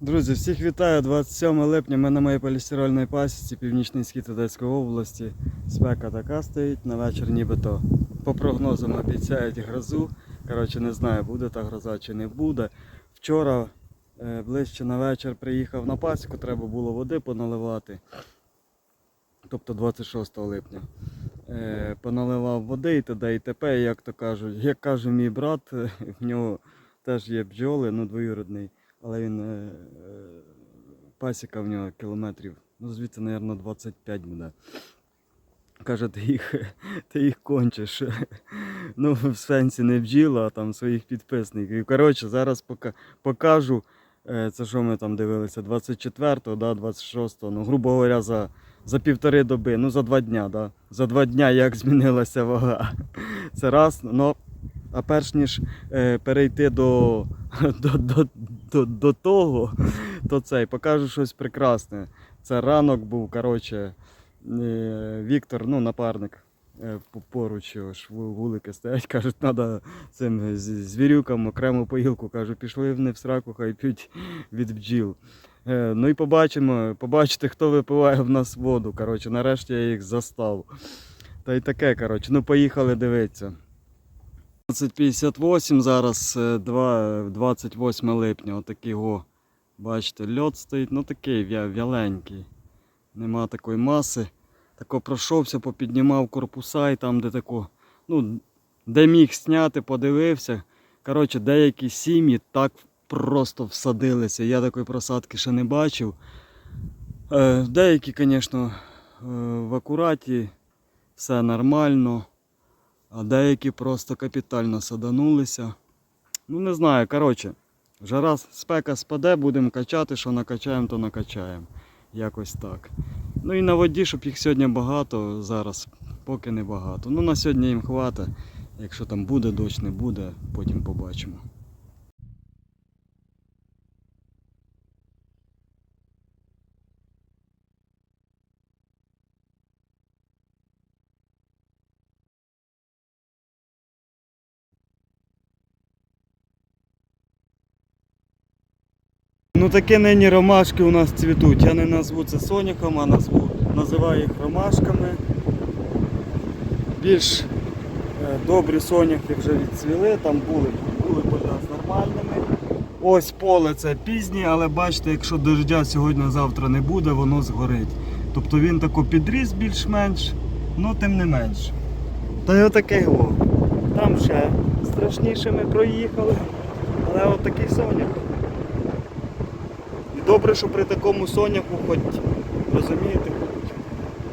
Друзі, всіх вітаю. 27 липня. Ми на моїй полістирольній пасіці, північний схід Одеської області. Спека така стоїть, на вечір нібито по прогнозам обіцяють грозу. Коротше, не знаю, буде та гроза чи не буде. Вчора е, ближче на вечір приїхав на пасіку, треба було води поналивати. Тобто 26 липня. Е, Поналивав води і т.д. і т.п. Як то кажуть, як каже мій брат, в нього теж є бджоли, ну двоюродний. Але він е, е, пасіка в нього кілометрів, ну звідси, мабуть, 25 буде. Каже, ти їх, ти їх кончиш. Ну, в сенсі не бджіла, а там своїх підписників. Коротше, зараз пока, покажу. е, Це що ми там дивилися? 24-го, да, 26-го, ну, грубо говоря, за, за півтори доби, ну за два дня, да. За два дня як змінилася вага. Це раз. Ну, а перш ніж е, перейти до, до, до, до, до того, то цей покажу щось прекрасне. Це ранок був, коротше, е, Віктор, ну, напарник. е, Поруч вулики стоять, кажуть, треба цим звірюкам окрему поїлку. Кажу, пішли вони в сраку, хай п'ють від бджіл. Ну і побачимо, побачите, хто випиває в нас воду. Коротше, нарешті я їх застав. Та й таке, коротше, ну поїхали дивитися. 2058 зараз е, два- 28 липня, отакий го. Бачите, льот стоїть, ну такий вя- вяленький. Нема такої маси. Тако пройшовся, попіднімав корпуса і там, де тако, ну, де міг зняти, подивився. Коротше, деякі сім'ї так просто всадилися. Я такої просадки ще не бачив. Е, деякі, звісно, е, в акураті, все нормально. А деякі просто капітально саданулися. Ну не знаю, коротше, жара спека спаде, будемо качати, що накачаємо, то накачаємо. Якось так. Ну і на воді, щоб їх сьогодні багато, зараз поки не багато. Ну на сьогодні їм хватить. Якщо там буде дощ, не буде, потім побачимо. Ну такі нині ромашки у нас цвітуть. Я не назву це соняхом, а назву, називаю їх ромашками. Більш е, добрі соняхи вже відцвіли, там були, були поля з нормальними. Ось поле це пізнє, але бачите, якщо дождя сьогодні-завтра не буде, воно згорить. Тобто він тако підріс більш-менш, ну тим не менш. Та й отаке його. Там ще страшніше ми проїхали, але отакий сонях. Добре, що при такому соняху, хоч розумієте,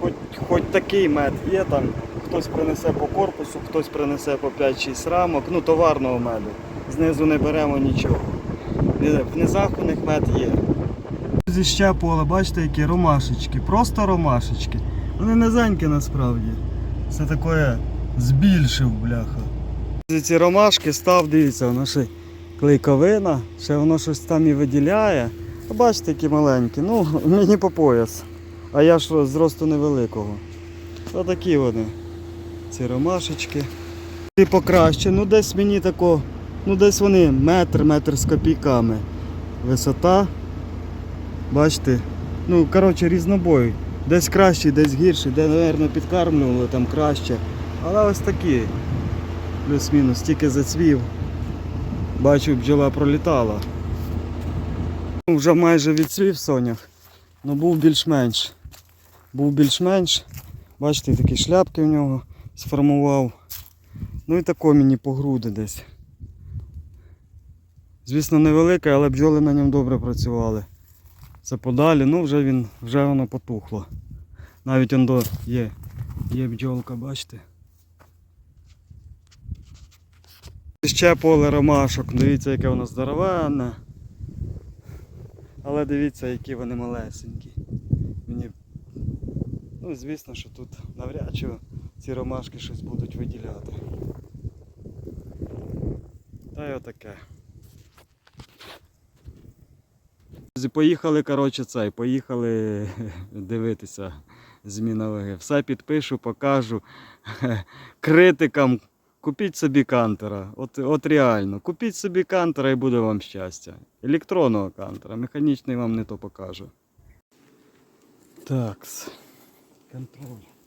хоч, хоч такий мед є там. Хтось принесе по корпусу, хтось принесе по 5-6 рамок, ну товарного меду. Знизу не беремо нічого. Ні- В низах у них мед є. Зі ще поле, бачите, які ромашечки, просто ромашечки. Вони низенькі насправді. Це таке збільшив, бляха. Ці ромашки став, дивіться, воно клейковина, ще воно щось там і виділяє. Бачите, які маленькі. Ну, мені по пояс. А я ж зросту невеликого. Отакі вони. Ці ромашечки. І покраще. Ну десь мені тако, ну десь вони метр, метр з копійками. Висота. Бачите? Ну, коротше, різнобой. Десь кращий, десь гірший, де, мабуть, підкармлювали, там краще. Але ось такі. Плюс-мінус, тільки зацвів. Бачу, бджола пролітала. Вже майже відцвів сонях. Ну був більш-менш. Був більш-менш. Бачите, такі шляпки в нього сформував. Ну і тако мені по груди десь. Звісно, невелике, але бджоли на ньому добре працювали. Це подалі, ну вже він, вже воно потухло. Навіть он до є, є бджолка, бачите. Ще поле ромашок, дивіться, яке воно здоровенне. Але дивіться, які вони малесенькі. Мені... Ну, звісно, що тут навряд чи ці ромашки щось будуть виділяти. Та й отаке. Поїхали, коротше, цей, поїхали дивитися зміна ваги. Все підпишу, покажу критикам Купіть собі кантера. От, от реально. Купіть собі кантера і буде вам щастя. Електронного кантера. Механічний вам не то покажу. Такс. Контроль.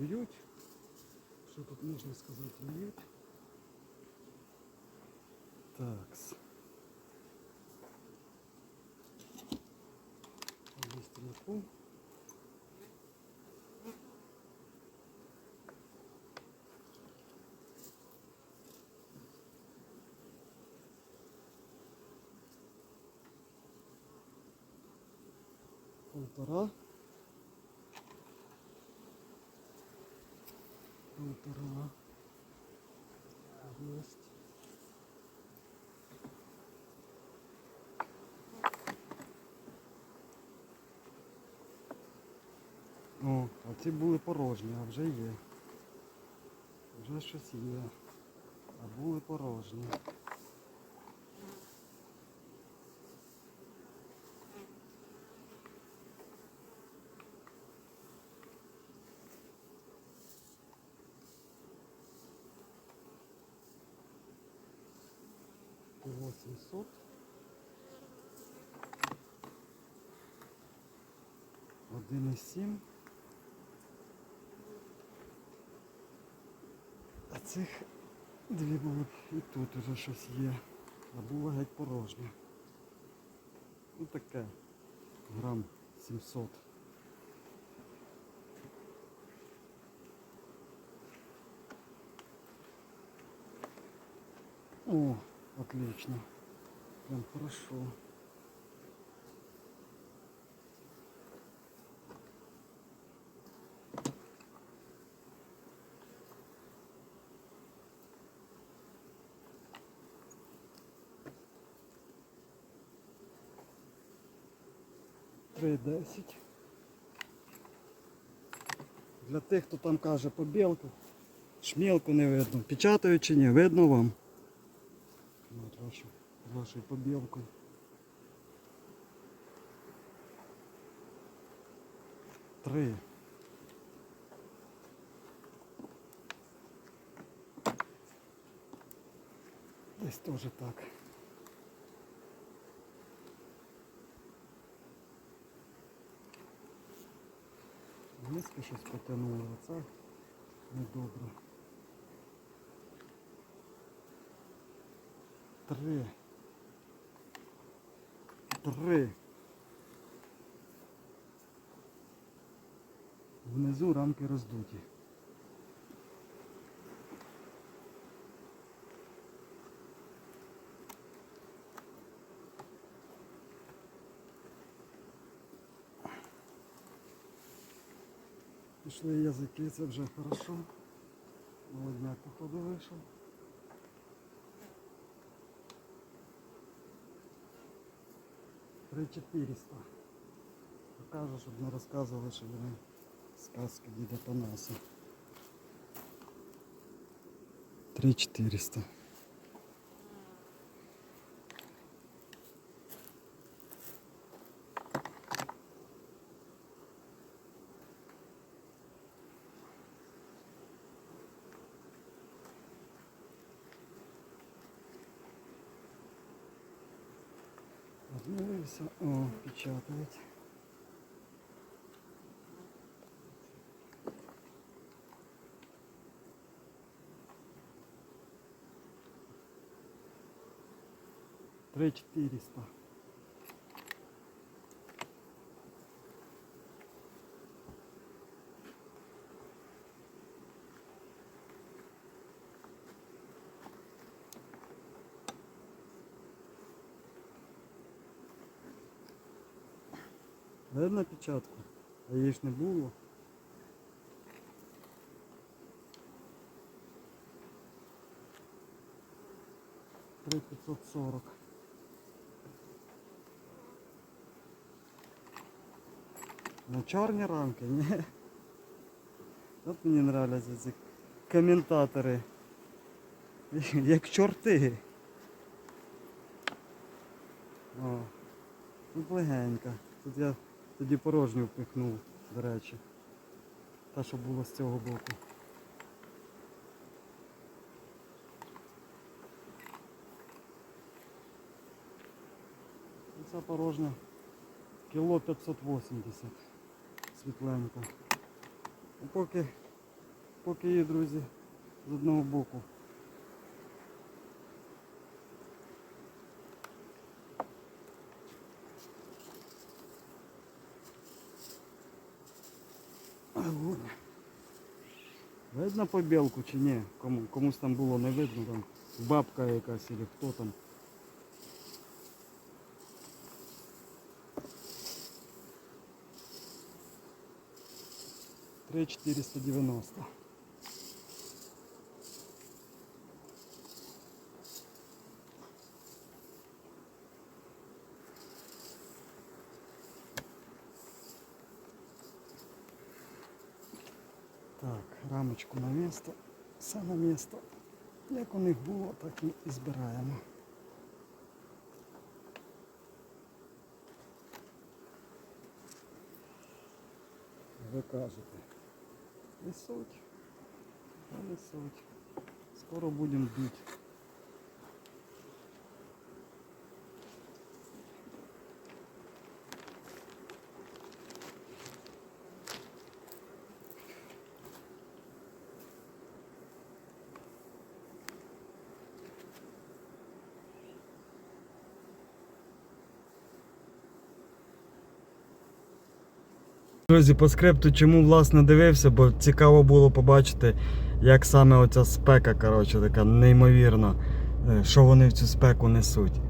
Ну, б'ють. Що тут можна сказати? Б'ють. Такс. Повісти на пол. Полтора. Полтора. Есть. О, а ці були порожні, а вже є. Вже щось є. А були порожні. 1,7. А цих дві було б і тут уже щось є. А було геть порожнє. Ну таке. Грам 700. О, отлично. Прям хорошо. Три десять. Для тих, хто там каже побілку, шмілку не видно. Печатаю чи ні, видно вам. От вашу, вашу побілку. Три. Десь теж так. Низько щось потягнуло, це недобре. Три. Три. Внизу рамки роздуті. пішли языки це вже хорошо. Молодняк походу вышел Три 400. Покажу, щоб не розказували, що вони сказки діда три четыреста Стараюся. О, печатають. Три четыреста. Видно печатку? А її ж не було. Три п'ятсот сорок. На чорні рамки, ні? От мені нравляться ці коментатори. Як чорти. О, тут. Тут я тоді порожню впихнув, до речі. Та, що було з цього боку. Ця порожня кіло 580 світленька. А поки, поки її, друзі, з одного боку. Огонь. по белку чи ні? Кому, комусь там було не видно, там бабка якась или хто там. Три 490. Рамочку на місто. Все на місто. Як у них було, так і збираємо. Ви кажете. Несуть. Та несуть. Скоро будемо бити. Друзі, по скрипту чому власне дивився, бо цікаво було побачити, як саме оця спека, коротше, така неймовірна, е, що вони в цю спеку несуть.